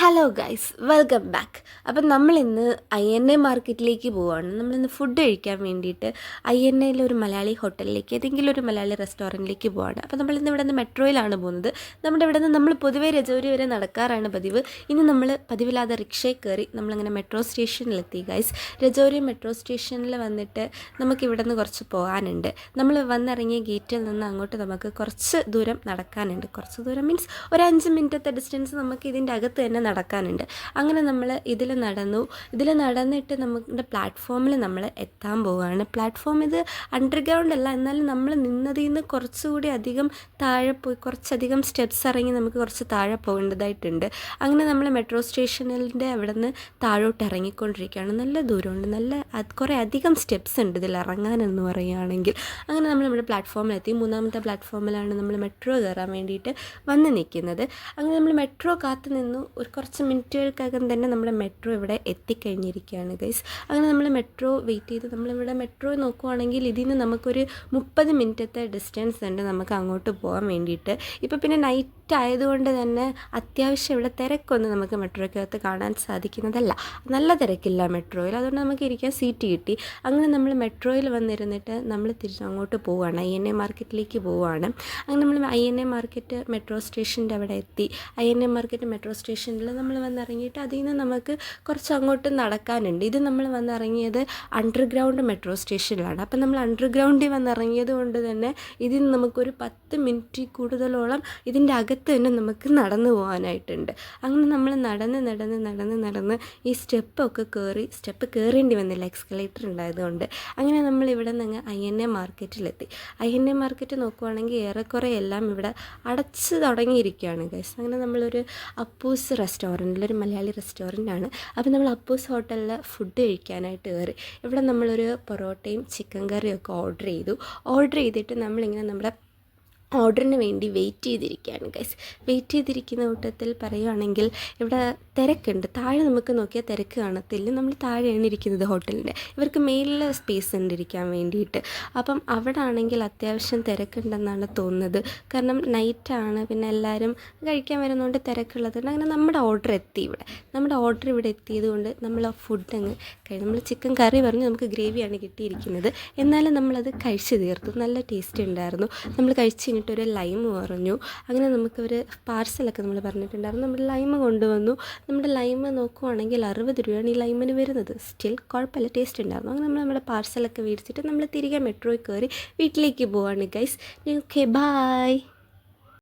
Hello guys welcome back അപ്പം നമ്മളിന്ന് I N A മാർക്കറ്റിലേക്ക് പോവുകയാണ് നമ്മളിന്ന് ഫുഡ് കഴിക്കാൻ വേണ്ടിയിട്ട് ഐ എൻ എയിലെ ഒരു മലയാളി ഹോട്ടലിലേക്ക് ഏതെങ്കിലും ഒരു മലയാളി റെസ്റ്റോറന്റിലേക്ക് പോവുകയാണ് അപ്പോൾ നമ്മളിന്ന് ഇവിടെ നിന്ന് മെട്രോയിലാണ് പോകുന്നത്. നമ്മുടെ ഇവിടെ നിന്ന് നമ്മൾ പൊതുവേ രജൗരി വരെ നടക്കാറാണ് പതിവ്. ഇന്ന് നമ്മൾ പതിവില്ലാതെ റിക്ഷയിൽ കയറി നമ്മളങ്ങനെ മെട്രോ സ്റ്റേഷനിലെത്തി ഗൈസ് രജൗരി മെട്രോ സ്റ്റേഷനിൽ വന്നിട്ട് നമുക്ക് ഇവിടെ നിന്ന് കുറച്ച് പോകാനുണ്ട്. നമ്മൾ വന്നിറങ്ങിയ ഗേറ്റിൽ നിന്ന് അങ്ങോട്ട് നമുക്ക് കുറച്ച് ദൂരം നടക്കാനുണ്ട്. കുറച്ച് ദൂരം മീൻസ് ഒരു അഞ്ച് മിനിറ്റത്തെ ഡിസ്റ്റൻസ് നമുക്ക് ഇതിന്റെ അകത്ത് തന്നെ നടക്കാനുണ്ട്. അങ്ങനെ നമ്മൾ ഇതിൽ നടന്നു. ഇതിൽ നടന്നിട്ട് നമ്മുടെ പ്ലാറ്റ്ഫോമിൽ നമ്മൾ എത്താൻ പോവുകയാണ് പ്ലാറ്റ്ഫോം ഇത് അണ്ടർഗ്രൗണ്ട് അല്ല. എന്നാലും നമ്മൾ നിന്നതിൽ നിന്ന് കുറച്ചുകൂടി അധികം താഴെ പോയി കുറച്ചധികം സ്റ്റെപ്സ് ഇറങ്ങി നമുക്ക് കുറച്ച് താഴെ പോകേണ്ടതായിട്ടുണ്ട്. അങ്ങനെ നമ്മൾ മെട്രോ സ്റ്റേഷനിന്റെ അവിടെ നിന്ന് താഴോട്ട് ഇറങ്ങിക്കൊണ്ടിരിക്കുകയാണ്. നല്ല ദൂരമുണ്ട്. നല്ല കുറേ അധികം സ്റ്റെപ്സ് ഉണ്ട് ഇതിൽ ഇറങ്ങാനെന്ന് പറയുകയാണെങ്കിൽ. അങ്ങനെ നമ്മൾ നമ്മുടെ പ്ലാറ്റ്ഫോമിലെത്തി. മൂന്നാമത്തെ പ്ലാറ്റ്ഫോമിലാണ് നമ്മൾ മെട്രോ കയറാൻ വേണ്ടിയിട്ട് വന്ന് നിൽക്കുന്നത്. അങ്ങനെ നമ്മൾ മെട്രോ കാത്തു നിന്നു ഒരു കുറച്ച് മിനിറ്റുകൾക്കകം തന്നെ നമ്മുടെ മെട്രോ ഇവിടെ എത്തിക്കഴിഞ്ഞിരിക്കുകയാണ് ഗൈസ് അങ്ങനെ നമ്മൾ മെട്രോ വെയിറ്റ് ചെയ്ത് നമ്മളിവിടെ മെട്രോ നോക്കുവാണെങ്കിൽ ഇതിൽ നിന്ന് നമുക്കൊരു മുപ്പത് മിനിറ്റത്തെ ഡിസ്റ്റൻസ് ഉണ്ട് നമുക്ക് അങ്ങോട്ട് പോകാൻ വേണ്ടിയിട്ട്. ഇപ്പോൾ പിന്നെ നൈറ്റ് ആയതുകൊണ്ട് തന്നെ അത്യാവശ്യം ഇവിടെ തിരക്കൊന്നും നമുക്ക് മെട്രോയ്ക്കകത്ത് കാണാൻ സാധിക്കുന്നതല്ല. നല്ല തിരക്കില്ല മെട്രോയിൽ. അതുകൊണ്ട് നമുക്ക് ഇരിക്കാൻ സീറ്റ് കിട്ടി. അങ്ങനെ നമ്മൾ മെട്രോയിൽ വന്നിരുന്നിട്ട് നമ്മൾ തിരിച്ച് അങ്ങോട്ട് പോവുകയാണ് ഐ എൻ എ മാർക്കറ്റിലേക്ക് പോവുകയാണ് അങ്ങനെ നമ്മൾ I N A market metro സ്റ്റേഷന്റെ അവിടെ എത്തി. I N A market metro സ്റ്റേഷനിൽ നമ്മൾ വന്നിറങ്ങിയിട്ട് അതിൽ നിന്ന് നമുക്ക് കുറച്ച് അങ്ങോട്ട് നടക്കാനുണ്ട്. ഇത് നമ്മൾ വന്നിറങ്ങിയത് അണ്ടർഗ്രൗണ്ട് മെട്രോ സ്റ്റേഷനിലാണ്. അപ്പം നമ്മൾ അണ്ടർഗ്രൗണ്ടിൽ വന്നിറങ്ങിയത് കൊണ്ട് തന്നെ ഇതിൽ നമുക്കൊരു പത്ത് മിനിറ്റ് കൂടുതലോളം ഇതിന്റെ അകത്ത് തന്നെ നമുക്ക് നടന്നു പോകാനായിട്ടുണ്ട്. അങ്ങനെ നമ്മൾ നടന്ന് നടന്ന് നടന്ന് നടന്ന് ഈ സ്റ്റെപ്പൊക്കെ കയറി സ്റ്റെപ്പ് കയറേണ്ടി വന്നില്ല. എക്സ്കലേറ്റർ ഉണ്ടായതുകൊണ്ട്. അങ്ങനെ നമ്മൾ ഇവിടെ നിന്ന് ഐ എൻ എ മാർക്കറ്റിലെത്തി. ഐ എൻ എ മാർക്കറ്റ് നോക്കുവാണെങ്കിൽ ഏറെക്കുറെ എല്ലാം ഇവിടെ അടച്ച് തുടങ്ങിയിരിക്കുകയാണ് ഗൈസ് അങ്ങനെ നമ്മളൊരു അപ്പൂസ് റെസ്റ്റോറന്റിൽ ഒരു മലയാളി ആണ്. അപ്പോൾ നമ്മൾ അപ്പൂസ് ഹോട്ടലിൽ ഫുഡ് കഴിക്കാനായിട്ട് കയറി. ഇവിടെ നമ്മളൊരു പൊറോട്ടയും ചിക്കൻ കറിയും ഒക്കെ ഓർഡർ ചെയ്തു. ഓർഡർ ചെയ്തിട്ട് നമ്മളിങ്ങനെ നമ്മുടെ ഓർഡറിന് വേണ്ടി വെയിറ്റ് ചെയ്തിരിക്കുകയാണ് ഗൈസ് വെയിറ്റ് ചെയ്തിരിക്കുന്ന കൂട്ടത്തിൽ പറയുകയാണെങ്കിൽ ഇവിടെ തിരക്കുണ്ട്. താഴെ നമുക്ക് നോക്കിയാൽ തിരക്ക് കാണത്തില്ല. നമ്മൾ താഴെയാണ് ഇരിക്കുന്നത് ഹോട്ടലിന്റെ. ഇവർക്ക് മേലിൽ സ്പേസ് ഉണ്ട് ഇരിക്കാൻ വേണ്ടിയിട്ട്. അപ്പം അവിടെ ആണെങ്കിൽ അത്യാവശ്യം തിരക്കുണ്ടെന്നാണ് തോന്നുന്നത്. കാരണം നൈറ്റാണ് പിന്നെ എല്ലാവരും കഴിക്കാൻ വരുന്നതുകൊണ്ട് തിരക്കുള്ളതുകൊണ്ട് അങ്ങനെ നമ്മുടെ ഓർഡർ എത്തി ഇവിടെ. നമ്മുടെ ഓർഡർ ഇവിടെ എത്തിയത് കൊണ്ട് നമ്മൾ ആ ഫുഡ് അങ്ങ് കഴിയും നമ്മൾ ചിക്കൻ കറി പറഞ്ഞ് നമുക്ക് ഗ്രേവിയാണ് കിട്ടിയിരിക്കുന്നത്. എന്നാലും നമ്മളത് കഴിച്ച് തീർത്തു. നല്ല ടേസ്റ്റ് ഉണ്ടായിരുന്നു. നമ്മൾ കഴിച്ച് കഴിഞ്ഞിട്ടൊരു ലൈം പറഞ്ഞു. അങ്ങനെ നമുക്കൊരു പാർസലൊക്കെ നമ്മൾ പറഞ്ഞിട്ടുണ്ടായിരുന്നു. നമ്മൾ ലൈം കൊണ്ടുവന്നു. നമ്മുടെ ലൈം നോക്കുവാണെങ്കിൽ അറുപത് രൂപയാണ് ഈ ലൈമിന് വരുന്നത്. സ്റ്റിൽ കുഴപ്പമില്ല ടേസ്റ്റ് ഉണ്ടായിരുന്നു. അങ്ങനെ നമ്മൾ നമ്മുടെ പാർസലൊക്കെ മേടിച്ചിട്ട് നമ്മൾ തിരികെ മെട്രോയിൽ കയറി വീട്ടിലേക്ക് പോവാണ് ഗൈസ് ഓക്കെ ബായ്